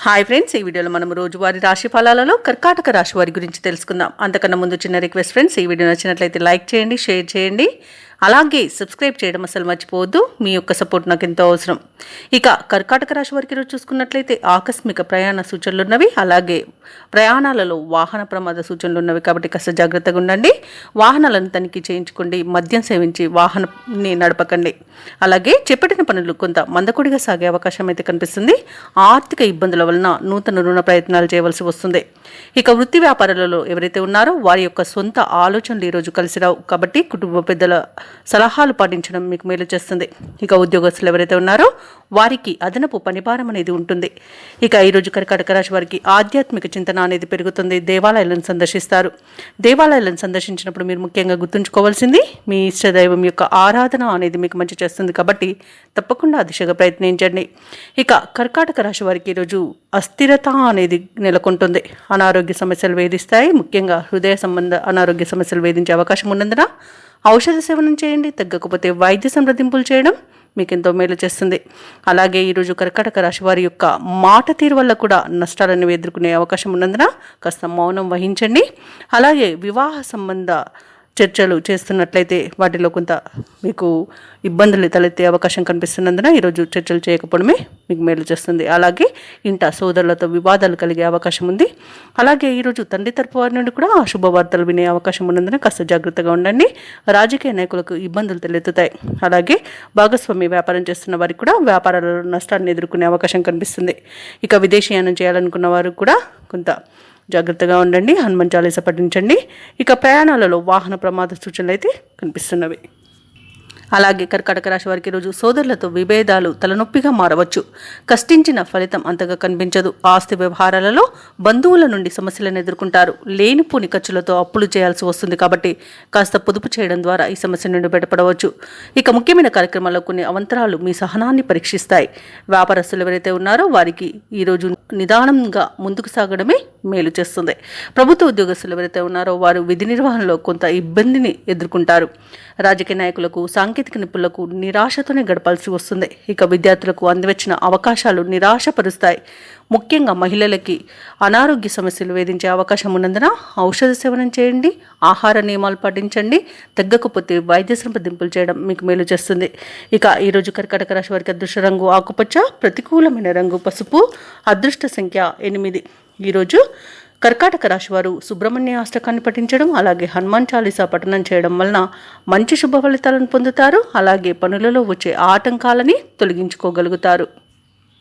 Hi friends ఈ వీడియోలో మనం రోజువారి రాశి ఫలాలలో కర్కాటక రాశి వారి గురించి తెలుసుకుందాం. అంతకన్నా ముందు చిన్న రిక్వెస్ట్ ఫ్రెండ్స్ ఈ వీడియో నచ్చినట్లయితే లైక్ చేయండి షేర్ చేయండి. అలాగే సబ్స్క్రైబ్ చేయడం అసలు మర్చిపోవద్దు. మీ యొక్క సపోర్ట్ నాకు ఎంతో అవసరం. ఇక కర్కాటక రాశి వారికి ఈరోజు చూసుకున్నట్లయితే ఆకస్మిక ప్రయాణ సూచనలు ఉన్నవి. అలాగే ప్రయాణాలలో వాహన ప్రమాద సూచనలు ఉన్నవి కాబట్టి కాస్త జాగ్రత్తగా ఉండండి. వాహనాలను తనిఖీ చేయించుకోండి. మద్యం సేవించి వాహనాన్ని నడపకండి. అలాగే చేపట్టిన పనులు కొంత మందకొడిగా సాగే అవకాశం అయితే కనిపిస్తుంది. ఆర్థిక ఇబ్బందుల వలన నూతన రుణ ప్రయత్నాలు చేయవలసి వస్తుంది. ఇక వృత్తి వ్యాపారాలలో ఎవరైతే ఉన్నారో వారి యొక్క సొంత ఆలోచనలు ఈరోజు కలిసి రావు. కాబట్టి కుటుంబ పెద్దల సలహాలు పాటించడం మీకు మేలు చేస్తుంది. ఇక ఉద్యోగస్తులు ఎవరైతే ఉన్నారో వారికి అదనపు పనిభారం అనేది ఉంటుంది. ఇక ఈరోజు కర్కాటక రాశి వారికి ఆధ్యాత్మిక చింతన అనేది పెరుగుతుంది. దేవాలయాలను సందర్శిస్తారు. దేవాలయాలను సందర్శించినప్పుడు మీరు ముఖ్యంగా గుర్తుంచుకోవాల్సింది మీ ఇష్టదైవం యొక్క ఆరాధన అనేది మీకు మంచి చేస్తుంది కాబట్టి తప్పకుండా ఆ దిశగా ప్రయత్నించండి. ఇక కర్కాటక రాశి వారికి ఈరోజు అస్థిరత అనేది నెలకొంటుంది. అనారోగ్య సమస్యలు వేధిస్తాయి. ముఖ్యంగా హృదయ సంబంధ అనారోగ్య సమస్యలు వేధించే అవకాశం ఉన్నందున ఔషధ సేవనం చేయండి తగ్గకపోతే వైద్య సంప్రదింపులు చేయడం మీకు ఎంతో మేలు చేస్తుంది. అలాగే ఈరోజు కర్కాటక రాశి వారి యొక్క మాట తీరు వల్ల కూడా నష్టాలను ఎదుర్కొనే అవకాశం ఉన్నందున కాస్త మౌనం వహించండి. అలాగే వివాహ సంబంధ చర్చలు చేస్తున్నట్లయితే వాటిలో కొంత మీకు ఇబ్బందులు తలెత్తే అవకాశం కనిపిస్తున్నందున ఈరోజు చర్చలు చేయకపోవడమే మీకు మేలు చేస్తుంది. అలాగే ఇంట సోదరులతో వివాదాలు కలిగే అవకాశం ఉంది. అలాగే ఈరోజు తండ్రి తరపు వారి నుండి కూడా శుభవార్తలు వినే అవకాశం ఉన్నందున కాస్త జాగ్రత్తగా ఉండండి. రాజకీయ నాయకులకు ఇబ్బందులు తలెత్తుతాయి. అలాగే భాగస్వామి వ్యాపారం చేస్తున్న వారికి కూడా వ్యాపారాలలో నష్టాన్ని ఎదుర్కొనే అవకాశం కనిపిస్తుంది. ఇక విదేశీయానం చేయాలనుకున్న వారు కూడా కొంత జాగ్రత్తగా ఉండండి. హనుమాన్ చాలీస పఠించండి. ఇక ప్రయాణాలలో వాహన ప్రమాద సూచనలు అయితే కనిపిస్తున్నవి. అలాగే కర్కాటక రాశి వారికి రోజు సోదరులతో విభేదాలు తలనొప్పిగా మారవచ్చు. కష్టించిన ఫలితం అంతగా కనిపించదు. ఆస్తి వ్యవహారాలలో బంధువుల నుండి సమస్యలను ఎదుర్కొంటారు. లేనిపోని ఖర్చులతో అప్పులు చేయాల్సి వస్తుంది కాబట్టి కాస్త పొదుపు చేయడం ద్వారా ఈ సమస్య నుండి బయటపడవచ్చు. ఇక ముఖ్యమైన కార్యక్రమాల్లో కొన్ని అవంతరాలు మీ సహనాన్ని పరీక్షిస్తాయి. వ్యాపారస్తులు ఎవరైతే ఉన్నారో వారికి ఈరోజు నిదానంగా ముందుకు సాగడమే మేలు చేస్తుంది. ప్రభుత్వ ఉద్యోగస్తులు ఎవరైతే ఉన్నారో వారు విధి నిర్వహణలో కొంత ఇబ్బందిని ఎదుర్కొంటారు. రాజకీయ నాయకులకు సాంకేతిక నిపుణులకు నిరాశతోనే గడపాల్సి వస్తుంది. ఇక విద్యార్థులకు అందివచ్చిన అవకాశాలు నిరాశపరుస్తాయి. ముఖ్యంగా మహిళలకి అనారోగ్య సమస్యలు వేధించే అవకాశం ఉన్నందున ఔషధ సేవనం చేయండి ఆహార నియమాలు పాటించండి తగ్గకపోతే వైద్య సంప్రదింపులు చేయడం మీకు మేలు చేస్తుంది. ఇక ఈరోజు కర్కాటక రాశి వారికి అదృష్ట రంగు ఆకుపచ్చ ప్రతికూలమైన రంగు పసుపు అదృష్ట సంఖ్య ఎనిమిది. ఈరోజు కర్కాటక రాశి వారు సుబ్రహ్మణ్య అష్టకాన్ని పఠించడం అలాగే హనుమాన్ చాలీసా పఠనం చేయడం వలన మంచి శుభ ఫలితాలను పొందుతారు. అలాగే పనులలో వచ్చే ఆటంకాలని తొలగించుకోగలుగుతారు.